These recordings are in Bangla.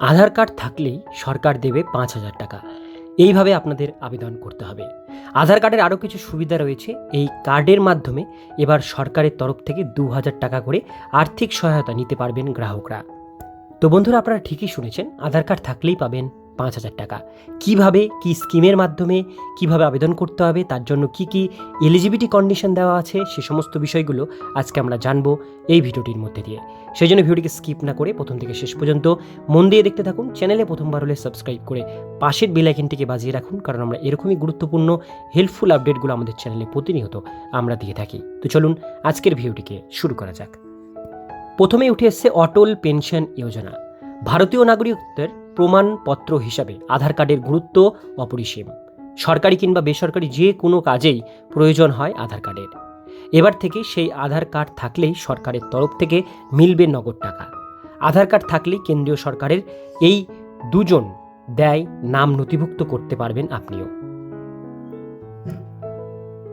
আধার কার্ড থাকলেই সরকার দেবে পাঁচ হাজার টাকা। এইভাবে আপনাদের আবেদন করতে হবে। আধার কার্ডের আরও কিছু সুবিধা রয়েছে। এই কার্ডের মাধ্যমে এবার সরকারের তরফ থেকে দু হাজার টাকা করে আর্থিক সহায়তা নিতে পারবেন গ্রাহকরা। তো বন্ধুরা, আপনারা ঠিকই শুনেছেন, আধার কার্ড থাকলেই পাবেন পাঁচ হাজার টাকা। কীভাবে, কি স্কিমের মাধ্যমে, কীভাবে আবেদন করতে হবে, তার জন্য কি কি এলিজিবিলিটি কন্ডিশন দেওয়া আছে, সে সমস্ত বিষয়গুলো আজকে আমরা জানব এই ভিডিওটির মধ্যে দিয়ে। সেই জন্য ভিডিওটিকে স্কিপ না করে প্রথম থেকে শেষ পর্যন্ত মন দিয়ে দেখতে থাকুন চ্যানেলে প্রথমবার হলে সাবস্ক্রাইব করে পাশের বেল আইকনটিকে বাজিয়ে রাখুন, কারণ আমরা এরকমই গুরুত্বপূর্ণ হেল্পফুল আপডেটগুলো আমাদের চ্যানেলে প্রতিনিয়ত আমরা দিয়ে থাকি। তো চলুন, আজকের ভিডিওটিকে শুরু করা যাক। প্রথমে উঠে এসছে অটল পেনশন যোজনা। ভারতীয় নাগরিকত্বের প্রমাণপত্র হিসাবে আধার কার্ডের গুরুত্ব অপরিসীম। সরকারি কিংবা বেসরকারি যে কোনো কাজেই প্রয়োজন হয় আধার কার্ডের। এবার থেকে সেই আধার কার্ড থাকলেই সরকারের তরফ থেকে মিলবে নগদ টাকা। আধার কার্ড থাকলেই কেন্দ্রীয় সরকারের এই দুজন দেয় নাম নথিভুক্ত করতে পারবেন আপনিও।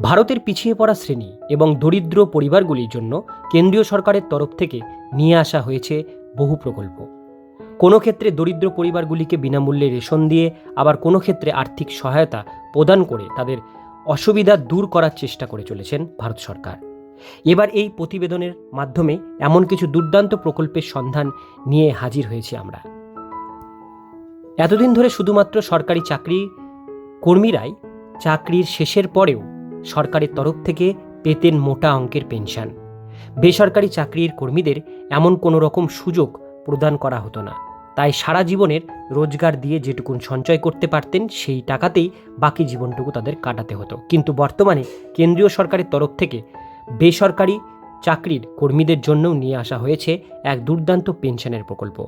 ভারতের পিছিয়ে পড়া শ্রেণি এবং দরিদ্র পরিবারগুলির জন্য কেন্দ্রীয় সরকারের তরফ থেকে নিয়ে আসা হয়েছে বহু প্রকল্প। কোনো ক্ষেত্রে দরিদ্র পরিবারগুলিকে বিনামূল্যে রেশন দিয়ে, আবার কোনো ক্ষেত্রে আর্থিক সহায়তা প্রদান করে তাদের অসুবিধা দূর করার চেষ্টা করে চলেছেন ভারত সরকার। এবার এই প্রতিবেদনের মাধ্যমে এমন কিছু দুর্দান্ত প্রকল্পের সন্ধান নিয়ে হাজির হয়েছি আমরা। এতদিন ধরে শুধুমাত্র সরকারি চাকরি কর্মীরাই চাকরির শেষের পরেও সরকারের তরফ থেকে পেতেন মোটা অঙ্কের পেনশন। বেসরকারি চাকরির কর্মীদের এমন কোনো রকম সুযোগ প্রদান করা হতো না। তাই সারা জীবনের রোজগার দিয়ে যেটুকুন সঞ্চয় করতে পারতেন, সেই টাকাতেই বাকি জীবনটুকু তাদের কাটাতে হতো। কিন্তু বর্তমানে কেন্দ্রীয় সরকারের তরফ থেকে বেসরকারি চাকরির কর্মীদের জন্যও নিয়ে আসা হয়েছে এক দুর্দান্ত পেনশনের প্রকল্প।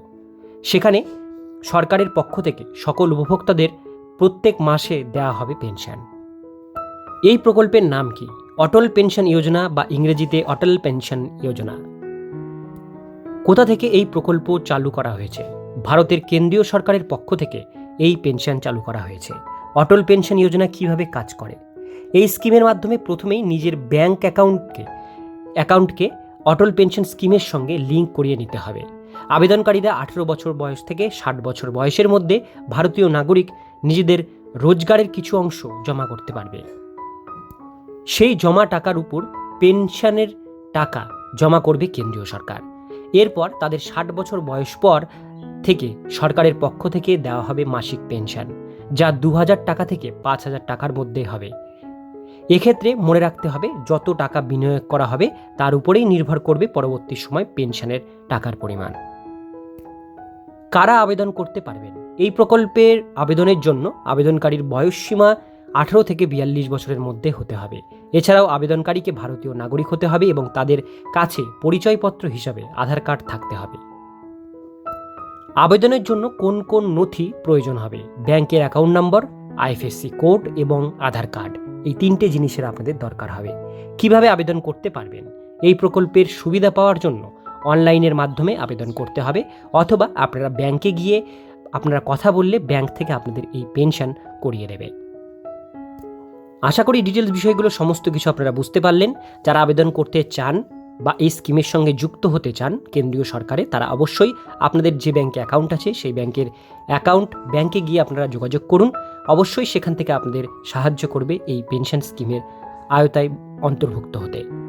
সেখানে সরকারের পক্ষ থেকে সকল উপভোক্তাদের প্রত্যেক মাসে দেওয়া হবে পেনশন। এই প্রকল্পের নাম কি? অটল পেনশন যোজনা বা ইংরেজিতে অটল পেনশন যোজনা। কোথা থেকে এই প্রকল্প চালু করা হয়েছে? ভারতের কেন্দ্রীয় সরকারের পক্ষ থেকে এই পেনশন চালু করা হয়েছে। অটল পেনশন যোজনা কীভাবে কাজ করে? এই স্কিমের মাধ্যমে প্রথমেই নিজের ব্যাংক অ্যাকাউন্টকে অ্যাকাউন্টকে অটল পেনশন স্কিমের সঙ্গে লিঙ্ক করিয়ে নিতে হবে। আবেদনকারীরা আঠেরো বছর বয়স থেকে ষাট বছর বয়সের মধ্যে ভারতীয় নাগরিক নিজেদের রোজগারের কিছু অংশ জমা করতে পারবে। সেই জমা টাকার উপর পেনশনের টাকা জমা করবে কেন্দ্রীয় সরকার। এরপর তাদের ষাট বছর বয়স পর থেকে সরকারের পক্ষ থেকে দেওয়া হবে মাসিক পেনশন, যা দু হাজার টাকা থেকে পাঁচ হাজার টাকার মধ্যে হবে। এক্ষেত্রে মনে রাখতে হবে, যত টাকা বিনিয়োগ করা হবে, তার উপরেই নির্ভর করবে পরবর্তী সময় পেনশনের টাকার পরিমাণ। কারা আবেদন করতে পারবেন? এই প্রকল্পের আবেদনের জন্য আবেদনকারীর বয়সসীমা আঠারো থেকে বিয়াল্লিশ বছরের মধ্যে হতে হবে। এছাড়াও আবেদনকারীকে ভারতীয় নাগরিক হতে হবে এবং তাদের কাছে পরিচয়পত্র হিসাবে আধার কার্ড থাকতে হবে। আবেদনের জন্য কোন কোন নথি প্রয়োজন হবে? ব্যাংকের অ্যাকাউন্ট নম্বর, আইএফএসসি কোড এবং আধার কার্ড। এই তিনটে জিনিসের আপনাদের দরকার হবে। কীভাবে আবেদন করতে পারবেন? এই প্রকল্পের সুবিধা পাওয়ার জন্য অনলাইনের মাধ্যমে আবেদন করতে হবে অথবা আপনারা ব্যাংকে গিয়ে আপনারা কথা বললে ব্যাংক থেকে আপনাদের এই পেনশন করিয়ে দেবে। আশা করি ডিটেলস বিষয়গুলো সমস্ত কিছু আপনারা বুঝতে পারলেন। যারা আবেদন করতে চান বা এই স্কিমের সঙ্গে যুক্ত হতে চান কেন্দ্রীয় সরকারে, তারা অবশ্যই আপনাদের যে ব্যাংকে অ্যাকাউন্ট আছে, সেই ব্যাংকের অ্যাকাউন্ট ব্যাংকে গিয়ে আপনারা যোগাযোগ করুন। অবশ্যই সেখান থেকে আপনাদের সাহায্য করবে এই পেনশন স্কিমের আয়তায় অন্তর্ভুক্ত হতে।